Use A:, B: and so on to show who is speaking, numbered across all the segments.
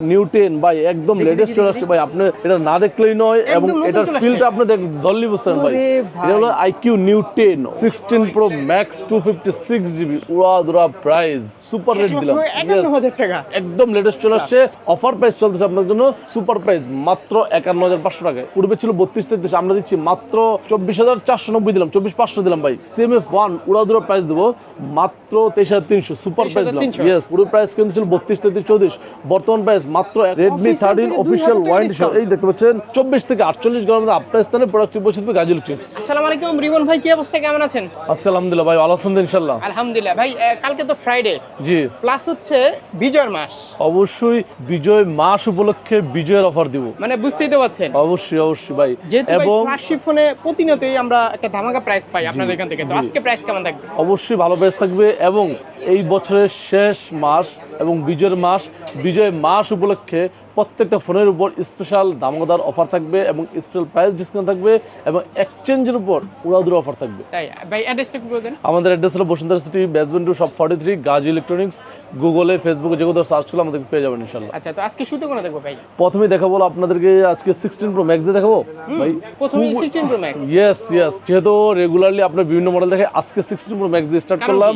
A: New ten ভাই একদম latest চলে আসছে ভাই আপনি এটা না দেখলেই নয় এবং এটার ফিলটা আপনি ধরলি বুঝতে ভাই। এটা হলো iQOO sixteen pro max two fifty six GB উড়া দুরা প্রাইস সুপার রেট দিলাম। একদম লেটেস্ট চলে আসছে। অফার প্রাইস চলতেছে আপনার জন্য সুপার প্রাইস মাত্র একান্ন হাজার পাঁচশো টাকায়। পূর্বে ছিল বত্রিশ তেত্রিশ আমরা দিচ্ছি মাত্র চব্বিশ হাজার চারশো নব্বই দিলাম চব্বিশ পাঁচশো দিলাম ভাই। সেম এফ ওয়ান উড়াদুরা প্রাইস দেবো মাত্র তেইশ হাজার তিনশো সুপার প্রাইস দিলাম।
B: 23,300
A: ইয়েস পুরো প্রাইস কিন্তু ছিল বত্রিশ তেত্রিশ চৌত্রিশ। বর্তমান প্রাইস মাত্র রেডমি থার্টিন অফিসিয়াল
B: 2000 টাকা
A: ওয়ারেন্টি
B: discount।
A: এই দেখতে পাচ্ছেন চব্বিশ থেকে আটচল্লিশ গরম আপনার স্থানে প্রোডাক্ট
B: আসসালামু আলাইকুম রিমন ভাই কি অবস্থা? কেমন আছেন?
A: আলহামদুলিল্লাহ ভাই ভালো আছেন
B: আলহামদুলিল্লাহ। ভাই কালকে তো ফ্রাইডে
A: জি।
B: প্লাস হচ্ছে বিজয়ের মাস।
A: অবশ্যই বিজয় মাস উপলক্ষে বিজয়ের অফার দিব।
B: মানে বুঝতেই তো পারছেন
A: অবশ্যই অবশ্যই ভাই। এবং
B: ফ্ল্যাগশিপ ফোনে প্রতিনিয়তই আমরা একটা ধামাকা প্রাইস পাই আপনাদের এখান থেকে। তো আজকে প্রাইস কেমন থাকবে?
A: অবশ্যই ভালো প্রাইস থাকবে এবং এই বছরের শেষ মাস এবং বিজয়ের মাস বিজয় মাস উপলক্ষে প্রত্যেকটা ফোনের উপর স্পেশাল দামোদার অফার থাকবে এবং স্পেশাল প্রাইস ডিসকাউন্ট থাকবে এবং এক্সচেঞ্জের উপর উড়াদুর অফার থাকবে।
B: ভাই অ্যাড্রেসটা একটু বলে
A: আমাদের অ্যাড্রেস হলো বসুন্ধরা সিটি বেসমেন্ট টু সব ফর্টি থ্রি গাজী ইলেকট্রনিক্স গুগলে ফেসবুকে যে কোথাও সার্চ করলে আমাদেরকে পেয়ে যাবেন ইনশাল্লাহ
B: আচ্ছা তো আজকে শুতে কোনো দেখব ভাই?
A: প্রথমেই দেখাবো আপনাদেরকে আজকে সিক্সটিন প্রো ম্যাক্স দেখাবো। ভাই
B: প্রথমে sixteen pro max
A: yes yes যেহেতু রেগুলারলি আপনার বিভিন্ন মডেল দেখে আজকে সিক্সটিন প্রো ম্যাক্স দিয়ে স্টার্ট করলাম।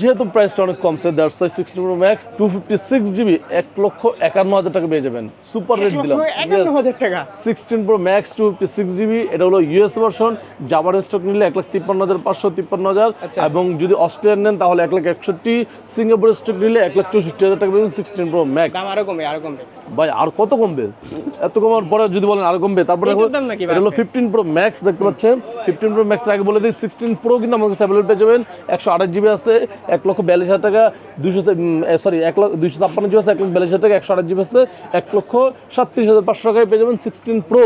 A: যেহেতু প্রাইসটা অনেক কমছে that's why sixteen pro max two fifty six GB এক লক্ষ একান্ন হাজার টাকা পেয়ে যাবেন। সুপার রেট দিলাম। Sixteen pro max two fifty six GB এটা হলো ইউএস ভার্সন জাপান স্টক নিলে এক লাখ তিপ্পান্ন হাজার পাঁচশো তিপ্পান্ন হাজার।
B: আচ্ছা।
A: এবং যদি অস্ট্রেলিয়ান নেন তাহলে এক লাখ একষট্টি। সিঙ্গাপুর স্টক নিলে এক লাখ চৌষট্টি হাজার টাকা পেবেন সিক্সটিন প্রো ম্যাক্স
B: আরও কমে আরও কমবে।
A: ভাই আর কত কমবে? এত কমার পরে যদি বলেন আর কমবে তারপরে এটা হলো ফিফটিন প্রো ম্যাক্স দেখতে পাচ্ছেন? ফিফটিন প্রো ম্যাক্স আগে বলে দিই সিক্সটিন প্রো কিন্তু আমাদের কাছে অ্যাভেলেবল পেয়ে যাবেন। একশো আঠাশ জিবি আছে এক লক্ষ বিয়াল্লিশ হাজার টাকা দুশো সরি এক লক্ষ দুশো ছাপ্পান্ন জিবি আছে এক লক্ষ বিয়াল্লিশ হাজার টাকা একশো আঠাশ জিবি আছে এক লক্ষ সাতত্রিশ হাজার পাঁচশো টাকায় পেয়ে যাবেন সিক্সটিন প্রো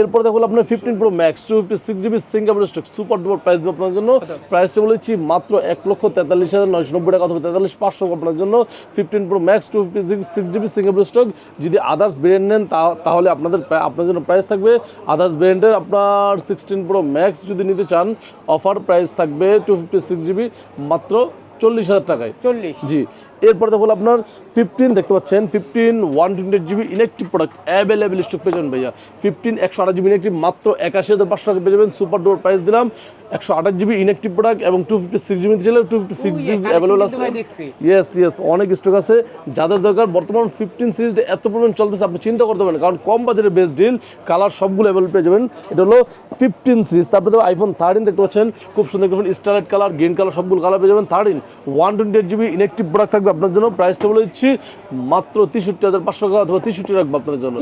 A: এরপর দেখো আপনার fifteen pro max two fifty six GB Singapore stock super duper price দেবো আপনার জন্য। প্রাইসটা বলেছি মাত্র এক লক্ষ তেতাল্লিশ হাজার নয়শো নব্বই টাকা অথবা তেতাল্লিশ পাঁচশো আপনার জন্য। Fifteen pro max two fifty six six GB Singapore stock যদি আদার্স ব্র্যান্ড নেন তাহলে আপনাদের আপনার জন্য প্রাইস থাকবে। আদার্স ব্র্যান্ডের আপনার সিক্সটিন প্রো ম্যাক্স যদি নিতে চান অফার প্রাইস থাকবে টু ফিফটি সিক্স জিবি মাত্র চল্লিশ হাজার টাকায়।
B: চল্লিশ।
A: জি। এরপর দেখো আপনার ফিফটিন দেখতে পাচ্ছেন। Fifteen one twenty GB electric product available stock পেয়ে যাবেন ভাইয়া। ফিফটিন একশো আঠাশ জিবি ইলেকট্রিক মাত্র একাশি হাজার পাঁচশো টাকা পেয়ে যাবেন। সুপার ডোর প্রাইস দিলাম। একশো আঠাশ জিবি ইনেকটিভ প্রোডাক্ট এবং টু ফিফটি সিক্স জিবি ছিল two fifty six GB available আছে। ইয়েস ইয়েস অনেক স্টক আছে। যাদের দরকার বর্তমান ফিফটিন সিরিজটা এত পরিমাণ চলতেছে আপনি চিন্তা করতে পারেন কারণ কম বাজারে বেস্ট ডিল কালার সবগুলো অ্যাভেলেবল পেয়ে যাবেন। এটা হলো ফিফটিন সিরিজ তারপরে আইফোন থার্টিন দেখতে পাচ্ছেন। খুব সুন্দর দেখুন স্টারলাইট কালার গ্রিন কালার সবগুলো কালার পেয়ে যাবেন। Thirteen one twenty eight GB inactive product থাকবে আপনার জন্য। প্রাইসটা বলে দিচ্ছি মাত্র তেষট্টি হাজার পাঁচশো টাকা অথবা তেষট্টি রাখব আপনার জন্য?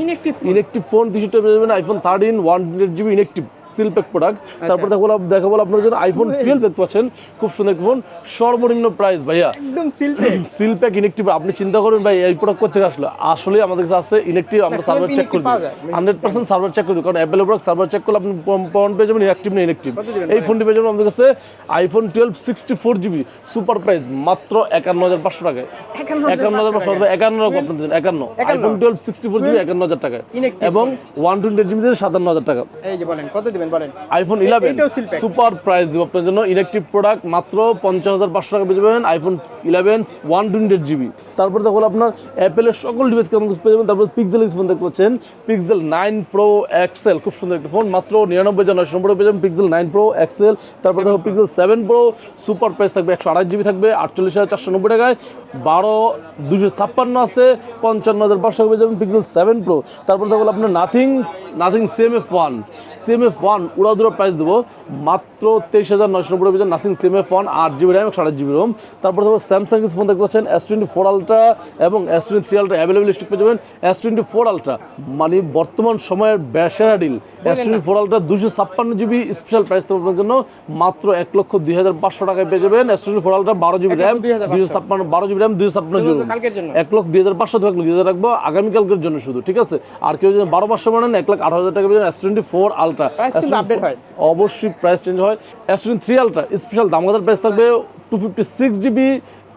A: ইনেকটিভ ফোন তেষট্টি iPhone thirteen one twenty eight GB inactive seal pack product তারপর দেখো দেখা বলো আপনার জন্য আইফোন টুয়েলভ দেখতে পাচ্ছেন। খুব সুন্দর ফোন সর্বনিম্ন প্রাইস ভাইয়া।
B: একদম সিল্পে
A: সিলপ্যাক ইনেকটিভ আপনি চিন্তা করবেন ভাই এই প্রোডাক্ট কোথা থেকে আসলো? আসলে আমাদের কাছে আছে ইনেকটিভ আমরা সার্ভার চেক করে। হান্ড্রেড পার্সেন্ট সার্ভার চেক করে কারণ অ্যাপেল প্রোডাক্ট সার্ভার চেক করলে আপনি পয়েন্ট পেয়ে যাবেন ইনেকটিভ না ইনেকটিভ এই ফোনটি পেয়ে যাবেন আমাদের কাছে iPhone twelve sixty four GB super price মাত্র একান্ন হাজার পাঁচশো টাকায়।
B: একান্ন
A: হাজার পাঁচশো টাকা একান্ন রাখব আপনাদের জন্য একান্ন। IPhone twelve sixty four GB একান্ন হাজার টাকা এবং ওয়ান টোয়েন্টি জিবি সাতান্ন হাজার টাকা।
B: এই যে বলেন কত দিবেন? বলেন
A: আইফোন ইলেভেন
B: এটাও seal pack।
A: সুপার প্রাইস দিব আপনার জন্য ইলেকট্রিক প্রোডাক্ট মাত্র পঞ্চাশ হাজার পাঁচশো টাকা পেয়ে যাবেন iPhone eleven one twenty GB তারপর দেখো আপনার অ্যাপেলের সকল ডিভাইস কেমন পেয়ে যাবেন। তারপর পিক্সেল ফোন দেখতে পাচ্ছেন। পিক্সেল নাইন প্রো এক্সেল খুব সুন্দর একটা ফোন মাত্র নিরানব্বই হাজার নয়শো নম্বরে পেয়ে যাবেন পিক্সেল নাইন প্রো এক্সেল তারপর দেখো Pixel seven pro super price থাকবে একশো আঠাশ জিবি থাকবে আটচল্লিশ হাজার চারশো নব্বই টাকায়। বারো দুশো ছাপ্পান্ন আছে পঞ্চান্ন হাজার পাঁচশো টাকা পেয়ে যাবেন পিক্সেল সেভেন প্রো তারপর দেখো আপনার Nothing Nothing CM F one CM F one উড়াদুরা price দেবো। মাত্র তেইশ হাজার নয়শো নব্বই পেয়ে নাথিং সেম ওয়ান আট জিবি র্যাম একশো আঠাশ জিবি রোম তারপর দেখো স্যামসাং কিছু ফোন দেখতে পাচ্ছেন এস টোয়েন্টি ফোর আলট্রা এবং S twenty three ultra available stock পেয়ে যাবেন। এস টোয়েন্টি ফোর আলট্রা মানে বর্তমান সময়ের বেসেরা deal S twenty four ultra দুশো ছাপ্পান্ন জিবি স্পেশাল প্রাইস দেবো আপনার জন্য। মাত্র এক লক্ষ দুই হাজার পাঁচশো টাকায় পেয়ে যাবেন। এস টোয়েন্টি ফোর আলট্রা বারো জিবি র্যাম
B: 2,500
A: দুশো ছাপ্পান্ন বারো জিবি র্যাম দুশো ছাপ্পান্ন জিবি। এক লক্ষ দুই হাজার পাঁচশো এক লক্ষ দুই হাজার রাখব। আগামীকালকের জন্য শুধু ঠিক আছে? আর কেউ যদি বারো পাঁচশো মানেন এক লাখ আট হাজার টাকা পেয়ে যাবেন এস টোয়েন্টি ফোর আলট্রা
B: কিন্তু আপডেট হয়।
A: অবশ্যই প্রাইস চেঞ্জ হয়। টোয়েন্টি থ্রি আলট্রা স্পেশাল দামগাদার প্রাইস থাকবে টু ফিফটি সিক্স জিবি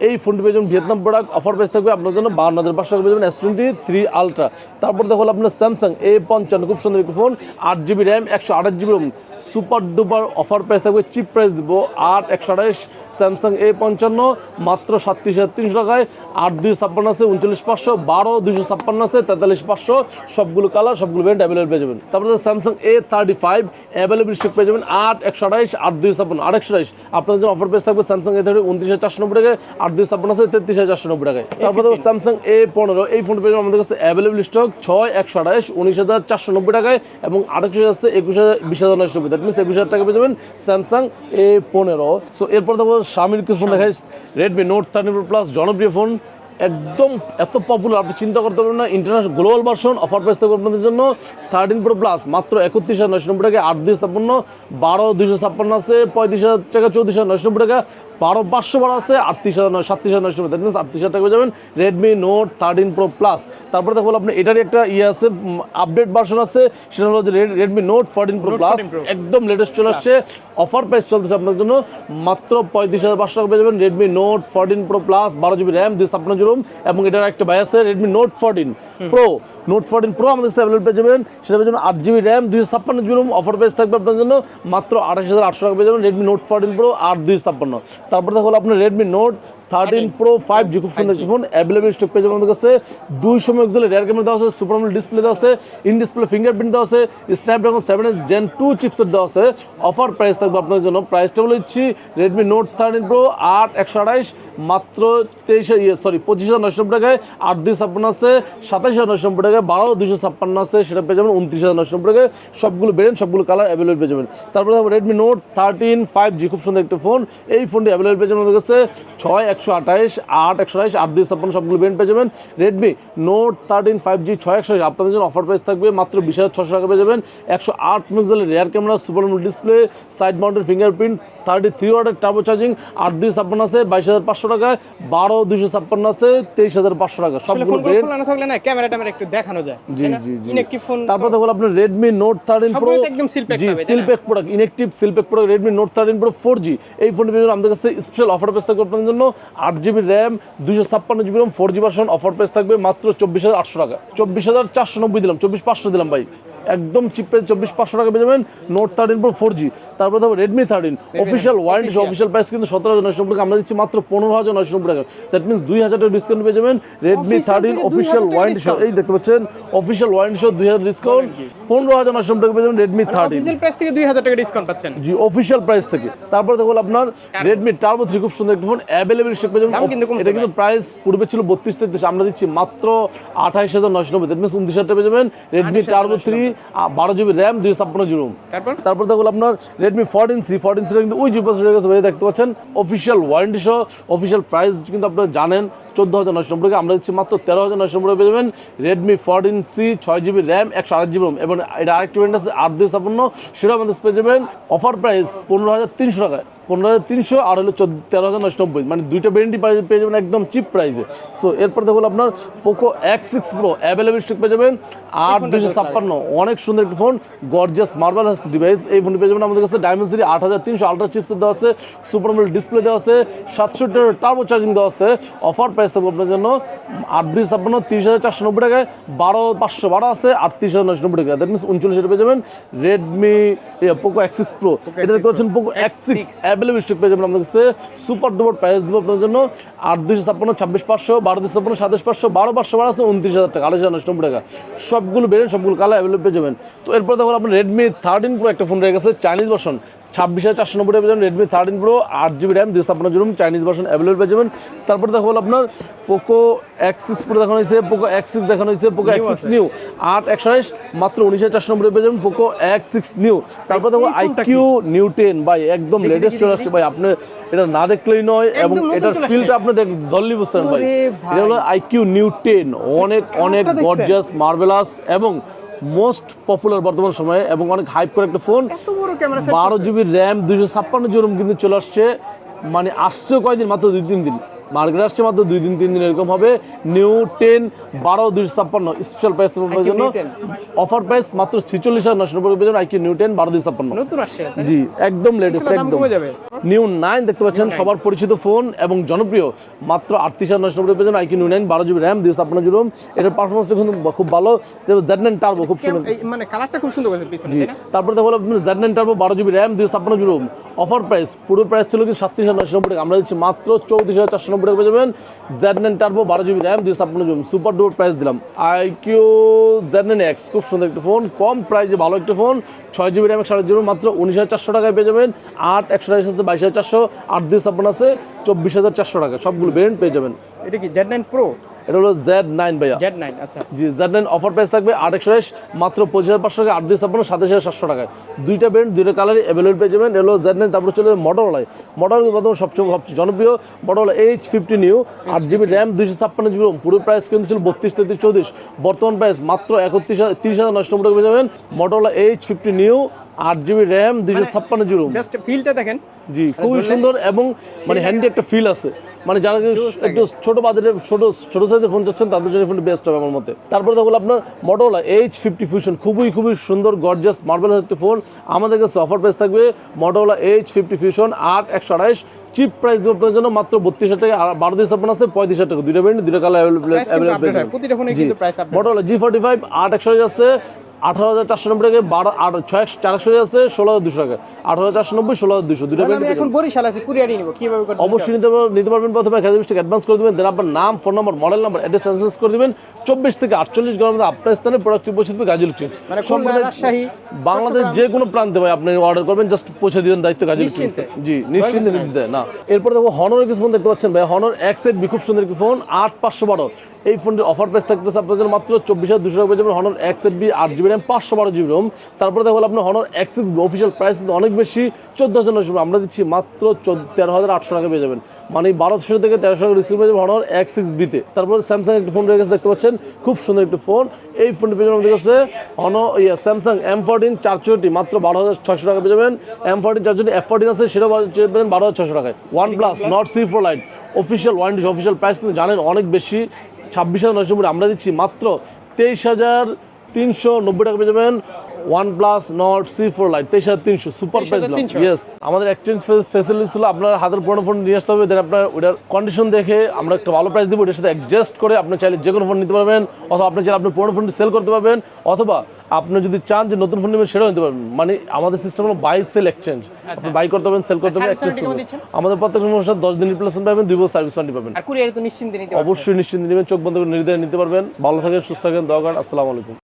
A: এই ফোনটি পেয়ে যাবেন ভিয়েতনাম প্রোডাক্ট অফার প্রাইস থাকবে আপনার জন্য বারো হাজার পাঁচশো টাকা পেয়ে যাবেন এস টোয়েন্টি থ্রি আলট্রা তারপর দেখো আপনার স্যামসাং এ পঞ্চান্ন খুব সুন্দর একটি ফোন আট জিবি র্যাম একশো আঠাশ GB ROM super duper offer price থাকবে, চিপ প্রাইস দিব, আট একশো আঠাইশ স্যামসাং এ পঞ্চান্ন, মাত্র সাতত্রিশ হাজার তিনশো টাকায়। আট দুই ছাপ্পান্ন আছে, উনচল্লিশ পাঁচশো, বারো দুইশো ছাপ্পান্ন আছে, তেতাল্লিশ পাঁচশো, সবগুলো কালার, সবগুলো ব্র্যান্ড অ্যাভেলেবল পেয়ে যাবেন। তারপরে Samsung A thirty five available stock পেয়ে যাবেন, আট একশো আঠাইশ আট দুই ছাপ্পান্ন, আট একশো আঠাইশ আপনাদের জন্য অফার প্রাইস থাকবে স্যামসাং এ থার্টি উনত্রিশ হাজার চারশো নব্বই টাকায়, আট দুই ছাপ্পান্ন আছে, তেত্রিশ হাজার চারশো নব্বই টাকায়। তারপরে দেখব স্যামসাং এ পনেরো, এই ফোন পেয়ে আমাদের কাছে অ্যাভেলেবল স্টক ছয় একশো আঠাইশ উনিশ হাজার চারশো নব্বই টাকায়, এবং আঠাশশো আছে, একুশ হাজার, বিশ হাজার নয়শো দ্যাট মিনস একুশ হাজার টাকা পেয়ে যাবেন স্যামসাং এ পনেরো সো এরপর দেখো স্বামীর কিছু ফোন দেখাই। Redmi note thirty four plus জনপ্রিয় ফোন একদম এত পপুলার আপনি চিন্তা করতে পারবেন না। International global version offer price থাকবে আপনাদের জন্য। থার্টিন প্রো প্লাস মাত্র একত্রিশ হাজার নয়শো নব্বই টাকা আট দুই ছাপ্পান্ন, বারো দুইশো ছাপ্পান্ন আছে, পঁয়ত্রিশ হাজার টাকা, চৌত্রিশ হাজার নয়শো নব্বই টাকা। বারো পাঁচশো বারো আছে আটত্রিশ হাজার নয় সাতত্রিশ হাজার নয়শো দ্যাট মিনস আটত্রিশ হাজার টাকা পেয়ে যাবেন। Redmi note thirteen pro plus তারপরে দেখো আপনি এটারই একটা ইয়ে আছে আপডেট ভার্সন আছে। সেটা হলো যে Redmi note fourteen pro plus একদম লেটেস্ট চলে আসছে। অফার প্রাইস চলতেছে আপনার জন্য মাত্র পঁয়ত্রিশ হাজার পাঁচশো টাকা পেয়ে যাবেন Redmi note fourteen pro plus বারো জিবি র্যাম দুই ছাপ্পান্ন জিরোম এবং এটার একটা ভাই আছে Redmi note fourteen pro note fourteen pro আমাদের কাছে অ্যাভেলেবল পেয়ে যাবেন। সেটা পেয়ে যাবেন আট জিবি র্যাম দুই ছাপ্পান্ন জিরোম অফার প্রাইস থাকবে আপনার জন্য। মাত্র আঠাশ হাজার আটশো টাকা পেয়ে যাবেন রেডমি নোট ফোরটিন প্রো আট দুই ছাপ্পান্ন। তারপর দেখো আপনার Redmi note thirteen pro five G খুব সুন্দর একটি ফোন অ্যাভেলেবল স্টক পেয়ে যাবেন আমাদের কাছে। দুইশো মেগাপিক্সেলের রেয়ার ক্যামেরা দেওয়া আছে সুপার ডিসপ্লে দেওয়া আছে ইন ডিসপ্লে ফিঙ্গারপ্রিন্ট দেওয়া আছে Snapdragon seven S gen two chipset দেওয়া আছে। অফার প্রাইস থাকবে আপনার জন্য। প্রাইসটা বলে দিচ্ছি রেডমি নোট থার্টিন প্রো আট একশো আঠাইশ মাত্র তেইশ ইয়ে সরি পঁচিশ হাজার নয়শো নব্বই টাকায় আট দুই ছাপ্পান্ন আছে সাতাইশ হাজার নয়শো নব্বই টাকায় বারো দুশো ছাপ্পান্ন আছে সেটা পেয়ে যাবেন উনত্রিশ হাজার নয়শো নব্বই টাকায়। সবগুলো বেরেন সবগুলো কালার অ্যাভেলেবল পেয়ে যাবেন। তারপরে Redmi note thirteen five G খুব সুন্দর একটা ফোন এই ফোনটি অ্যাভেলেবল পেয়ে যাবেন আমাদের কাছে ছয় একশো আঠাইশ আট একশো আঠাইশ আট দুই ছাপ্পান্ন সবগুলো বেন্ট পেয়ে যাবেন। Redmi note thirteen five G ছয় একশো আপনাদের জন্য অফার প্রাইস থাকবে মাত্র বিশ হাজার ছশো টাকা পেয়ে যাবেন। একশো আট মেগাপিক্সেলের rear camera super display side mounted fingerprint thirty three ওয়াটের টার্বো চার্জিং আট দুই ছাপ্পান্ন আছে বাইশ হাজার পাঁচশো টাকায় বারো দুইশো ছাপ্পান্ন আছে তেইশ হাজার পাঁচশো টাকা। সবগুলো
B: থাকলে না ক্যামেরা ট্যামেরা একটু দেখানো যায়
A: জি জি জি। তারপর দেখো আপনার রেডমি নোট থার্টিন প্রো
B: একদম
A: জি
B: পাবে, তাই না?
A: Seal pack product inactive seal pack product Redmi note thirteen pro four G এই ফোনটি পেয়ে আমাদের কাছে স্পেশাল অফার প্রাইস থাকবে আপনাদের জন্য আট জিবি র্যাম দুশো ছাপ্পান্ন GB RAM four G version offer price থাকবে মাত্র চব্বিশ হাজার আটশো টাকা। চব্বিশ হাজার চারশো নব্বই দিলাম চব্বিশ পাঁচশো দিলাম ভাই। একদম চিপ প্রাইস চব্বিশ পাঁচশো টাকা পেয়ে যাবেন note thirteen pro four G তারপরে দেখো Redmi thirteen official warranty official price কিন্তু সতেরো হাজার নয়শো টাকা। আমরা দিচ্ছি মাত্র পনেরো হাজার নয়শো টাকা। দ্যাট মিনস দুই হাজার টাকা ডিসকাউন্ট পেয়ে যাবেন Redmi thirteen official
B: 2000
A: warranty
B: discount।
A: এই দেখতে পাচ্ছেন অফিসিয়াল ওয়ারেন্টি সহ দুই হাজার ডিসকাউন্ট পনেরো হাজার নয়শো টাকা পেয়ে যাবেন রেডমি থার্টিন
B: অফিসিয়াল প্রাইস থেকে 2000 টাকা ডিসকাউন্ট পাচ্ছেন।
A: জি অফিসিয়াল প্রাইস থেকে। তারপরে দেখো আপনার রেডমি টার্বো থ্রি খুব সুন্দর একটা ফোন অ্যাভেলেবল স্টক পেয়ে যাবেন। এটা কিন্তু প্রাইস পূর্বে ছিল বত্রিশ তেত্রিশ আমরা দিচ্ছি মাত্র আঠাইশ হাজার নয়শো নব্বই। দ্যাট মিনস উনত্রিশ হাজার টাকা পেয়ে যাবেন রেডমি
B: 28,990
A: টার্বো থ্রি বারো জিবি র্যাম দুই ছাপ্পান্ন জিরো
B: তারপর?
A: তারপর দেখো আপনার রেডমি ফোরটিন সি ফোরটিন সিটা কিন্তু ওই জিপাস গেছে ভাই দেখতে পাচ্ছেন? অফিসিয়াল ওয়ারেন্টি সহ অফিসিয়াল প্রাইস কিন্তু আপনারা জানেন চোদ্দ হাজার নয়শো নব্বই আমরা দিচ্ছি মাত্র তেরো হাজার নয়শো নব্বই পেয়ে যাবেন রেডমি ফোরটিন সি ছয় জিবি র্যাম একশো আট জিবি এবং এটা আরেকটি ভেরিয়েন্ট আছে আট দুই ছাপ্পান্ন সেটা আমাদের পেয়ে যাবেন। অফার প্রাইস পনেরো হাজার তিনশো টাকায়। পনেরো হাজার তিনশো আর হলো চোদ্দ তেরো হাজার নয়শো নব্বই। মানে দুইটা ভেরিয়েন্টই পেয়ে যাবেন একদম চিপ প্রাইসে সো এরপর দেখুন আপনার Poco X six pro available stock পেয়ে যাবেন। আট দুইশো ছাপ্পান্ন অনেক সুন্দর একটি ফোন গর্জিয়াস মার্বেল ডিভাইস এই ফোনটি পেয়ে যাবেন আমাদের কাছে ডায়মন্ড আট হাজার তিনশো আলট্রা চিপসেট দেওয়া আছে সুপার মোল ডিসপ্লে দেওয়া আছে সাতষট্টি টার্বো চার্জিং দেওয়া আছে। অফার প্রাইস থাকবে আপনার জন্য আট দুই ছাপ্পান্ন তিরিশ হাজার চারশো নব্বই টাকায়। বারো পাঁচশো বারো আছে আটত্রিশ হাজার নশো নব্বই টাকা দ্যাট মিনস উনচল্লিশ হাজার পেয়ে যাবেন Redmi Poco X six pro এটা দেখতে পাচ্ছেন Poco X six available stock পেয়ে যাবেন আপনার কাছে। সুপার ডুপার প্রাইস দেবো আপনার জন্য। আট দুশো ছাপ্পান্ন, ছাব্বিশ পাঁচশো, বারো দুশো ছাপ্পান্ন, সাতাশ পাঁচশো, বারো পাঁচশো বারো আছে, উনত্রিশ হাজার টাকা, আড়াইশ নব্বই টাকা। সবগুলো বেরেন সবগুলো কালার অ্যাভেলেবল পেয়ে যাবেন। তো এরপর দেখুন, আপনার রেডমি থার্টিন প্রো একটা ফোন রয়ে গেছে চাইনিজ ভার্সন ছাব্বিশ হাজার চারশো নব্বই টাকা পেয়ে যাবেন রেডমি থার্টিন প্রো আট জিবি র্যাম দুশো আপনার জিবি চাইনিজ ভার্সন অ্যাভেলেবল পেয়ে যাবেন তারপরে দেখো হলো আপনার পোকো এক্স সিক্স প্রো দেখানো হয়েছে পোকো এক্স সিক্স দেখানো হয়েছে পোকো এক্স সিক্স নিউ আট একশো মাত্র উনিশ হাজার চারশো নব্বই পেয়ে যাবেন পোকো এক্স সিক্স নিউ তারপরে দেখো? আইকিউ নিউ টেন ভাই একদম লেটেস্ট চলে আসছে ভাই আপনি এটা না দেখলেই নয় এবং এটার। ফিলটা আপনি দেখ ধরলেই বুঝতে পারেন ভাই এটা হলো আইকিউ নিউ টেন অনেক অনেক? গর্জিয়াস মার্বেলাস এবং মোস্ট পপুলার বর্তমান সময়ে এবং অনেক হাইপ করে একটা ফোন বারো জিবি র্যাম দুইশো ছাপ্পান্ন জিবি কিন্তু চলে আসছে। মানে আসছে কয়দিন মাত্র দুই তিন দিন। মার্কেট আসছে মাত্র দুই দিন তিন দিন এরকম হবে। নিউ টেন বারো দুইশো ছাপ্পান্ন স্পেশাল প্রাইস তোমার জন্য। অফার প্রাইস মাত্র ছিচল্লিশ হাজার নশো নব্বই যাবেন আইকিউ নিউ টেন বারো দুই ছাপ্পান্ন? জি একদম লেটেস্ট একদম। নিউ নাইন দেখতে পাচ্ছেন সবার পরিচিত ফোন এবং জনপ্রিয় মাত্র আটত্রিশ হাজার নশো নব্বই পেয়েছেন আইকিউ নিউ নাইন বারো জিবি র্যাম দুইশো ছাপ্পান্ন জিবি এটার পারফরমেন্সটা কিন্তু খুব ভালো। জেড নাইন টার্বো খুব সুন্দর।
B: মানে কালারটা খুব সুন্দর
A: জি। তারপরে দেখো আপনার জেড নাইন টার্বো বারো জিবি র্যাম দুইশো ছাপ্পান্ন জিবি অফার প্রাইস পুরো প্রাইস ছিল কি সাতত্রিশ হাজার নশো নব্বই টাকা। আমরা দিচ্ছি মাত্র চৌত্রিশ হাজার চারশো নব্বই টাকা জেড নাইন টার্বো বারো জিবি র্যাম দুই ছাপ্পান্ন জিবি সুপার ডোর প্রাইস দিলাম। আইকিউ জেড নাইন এক্স খুব সুন্দর একটা ফোন কম প্রাইসে ভালো একটা ফোন ছয় জিবি র্যাম সাড়ে জিরো মাত্র উনিশ হাজার চারশো টাকায় পেয়ে যাবেন। আট, একশো আঠাশ আছে বাইশ হাজার চারশো, আট দুই ছাপ্পান্ন আছে, চব্বিশ হাজার চারশো টাকা সবগুলো ভেরিয়েন্ট পেয়ে যাবেন।
B: এটা কি জেড নাইন প্রো
A: এটা হলো জেড নাইন ভাইয়া।
B: জেড নাইন আচ্ছা।
A: জি জেড নাইন অফার প্রাইস থাকবে আট একশো মাত্র পঁচিশ হাজার পাঁচশো টাকা আট দুই ছাপ্পান্ন সাতাশ হাজার সাতশো টাকায়। দুইটা ব্র্যান্ড দুইটা কালারই অ্যাভেলেবল পেয়ে যাবেন। এলো জেড নাইন তারপরে চলে মডেলাই মডেল বর্তমানে সবচেয়ে সবচেয়ে জনপ্রিয়। মডেল এইচ ফিফটি নিউ আট জিবি র্যাম দুইশো ছাপ্পান্ন জিবি পুরো প্রাইস কিন্তু ছিল বত্রিশ তেত্রিশ চৌত্রিশ। বর্তমান প্রাইস মাত্র একত্রিশ হাজার তিরিশ হাজার নশো টাকা পেয়ে যাবেন। মডেল এইচ ফিফটি নিউ আট জিবি র্যাম দুইশো ছাপ্পান্ন জিবি
B: জাস্ট ফিলটা দেখেন।
A: জি খুবই সুন্দর এবং মানে হ্যান্ডি একটা ফিল আছে। মানে যারা একটু ছোট বাজেটের ছোট ছোট সাইজের ফোন চাচ্ছেন তাদের জন্য ফোনটা বেস্ট হবে আমার মতে। তারপরে দেখো আপনার মটোলা এইচ ফিফটি ফিউশন খুবই খুবই সুন্দর গর্জাস মার্বেল একটা ফোন আমাদের কাছে অফার প্রাইস থাকবে মটোলা এইচ ফিফটি ফিউশন আট একশো আড়াইশ। চিপ প্রাইস দেবো আপনার জন্য মাত্র বত্রিশ হাজার টাকা। আর বারো দিন আপনার আছে পঁয়ত্রিশ হাজার টাকা। দুইটা ব্র্যান্ড দুইটা colour
B: update
A: Motorola G. Forty five আট একশো আছে। আঠারো হাজার চারশো নব্বই টাকা বারো আট ছয় একশো চার একশো আছে ষোলো হাজার দুশো টাকা। আঠারো হাজার চারশো নব্বই ষোলো হাজার দুশো। দুটো
B: এখন বরিশাল আছি কুরিয়ারই নিব কীভাবে
A: অবশ্যই নিতে পারবেন নিতে পারবেন প্রথমে এক হাজার বিশ টাকা অ্যাডভান্স করে দেবেন দেন আপনার নাম phone number model number address address করে দেবেন। চব্বিশ থেকে আটচল্লিশ ঘণ্টার মধ্যে আপনার স্থানে প্রোডাক্ট পৌঁছে দেবে গাজী ইলেকট্রিক্স
B: মানে
A: বাংলাদেশ যে কোনো প্রান্তে ভাই আপনি অর্ডার করবেন জাস্ট পৌঁছে দিবেন দায়িত্ব গাজী ইলেকট্রিক্স। জি নিশ্চিন্তে নিতে না। এরপর দেখো হনরের কিছু ফোন দেখতে পাচ্ছেন ভাই। হনর এক্স বি খুব সুন্দর একটি ফোন আট পাঁচশো বারো। এই ফোনটির অফার প্রাইস থাকতেছে আপনাদের মাত্র চব্বিশ হাজার দুশো টাকা পেয়ে যাবেন। হনর এক্স এইট বি আট জিবি র্যাম পাঁচশো বারো জিবি রোম। তারপরে দেখো আপনার হনর সিক্স অফিসিয়াল প্রাইস কিন্তু অনেক বেশি, চোদ্দ হাজার নশো আমরা দিচ্ছি মাত্র তেরো হাজার আটশো টাকা পেয়ে যাবেন। মানে বারোশো থেকে তেরোশো টাকা রিসিভ পেয়ে যাবেন হনর এক্স বিতে তারপরে স্যামসাং একটি ফোন রয়ে গেছে দেখতে পাচ্ছেন? খুব সুন্দর একটি ফোন এই ফোনটি পেয়ে যাবেন কাছে হনো ইয়ে স্যামসাং এম ফোরটিন চারশোটি মাত্র বারো হাজার ছশো টাকা পেয়ে যাবেন। এম ফোরটিন চারশোটি এফ ফোরটিন আছে, সেটাও পেয়ে বারো হাজার ছশো টাকায়। OnePlus Nord C four lite official warranty official price কিন্তু জানেন অনেক বেশি, ছাব্বিশ হাজার নয়শো আমরা দিচ্ছি মাত্র তেইশ হাজার তিনশো নব্বই টাকা পেয়ে যাবেন OnePlus Nord C four lite তেইশ হাজার তিনশো সুপার প্রাইস ইয়েস আমাদের এক্সচেঞ্জ ফেসিলিটি ছিল আপনার হাতের পুরোনো ফোন নিয়ে আসতে হবে দেন আপনার ওটার কন্ডিশন দেখে আমরা একটা ভালো প্রাইস দিব ওটার সাথে অ্যাডজাস্ট করে আপনি চাইলে যে কোনো ফোন নিতে পারবেন অথবা আপনি চাইলে আপনি পুরোনো ফোনটি সেল করতে পারবেন অথবা আপনি যদি চান যে নতুন ফোন নেবেন সেটাও নিতে পারবেন। মানে আমাদের সিস্টেম হলো বাই সেল এক্সচেঞ্জ আপনি বাই করতে পারবেন সেল করতে পারবেন এক্সচেঞ্জ করবেন আমাদের প্রত্যেক সমস্যা দশ দিন রিপ্লেসমেন্ট পাবেন দুই বছর সার্ভিস ওয়ারেন্টি পাবেন।
B: আর কুরিয়ারে তো নিশ্চিন্তে নিতে
A: অবশ্যই নিশ্চিন্তে নেবেন চোখ বন্ধ করে নির্দ্বিধায় নিতে পারবেন। ভালো থাকেন সুস্থ থাকেন দোয়া করেন আসসালামু আলাইকুম।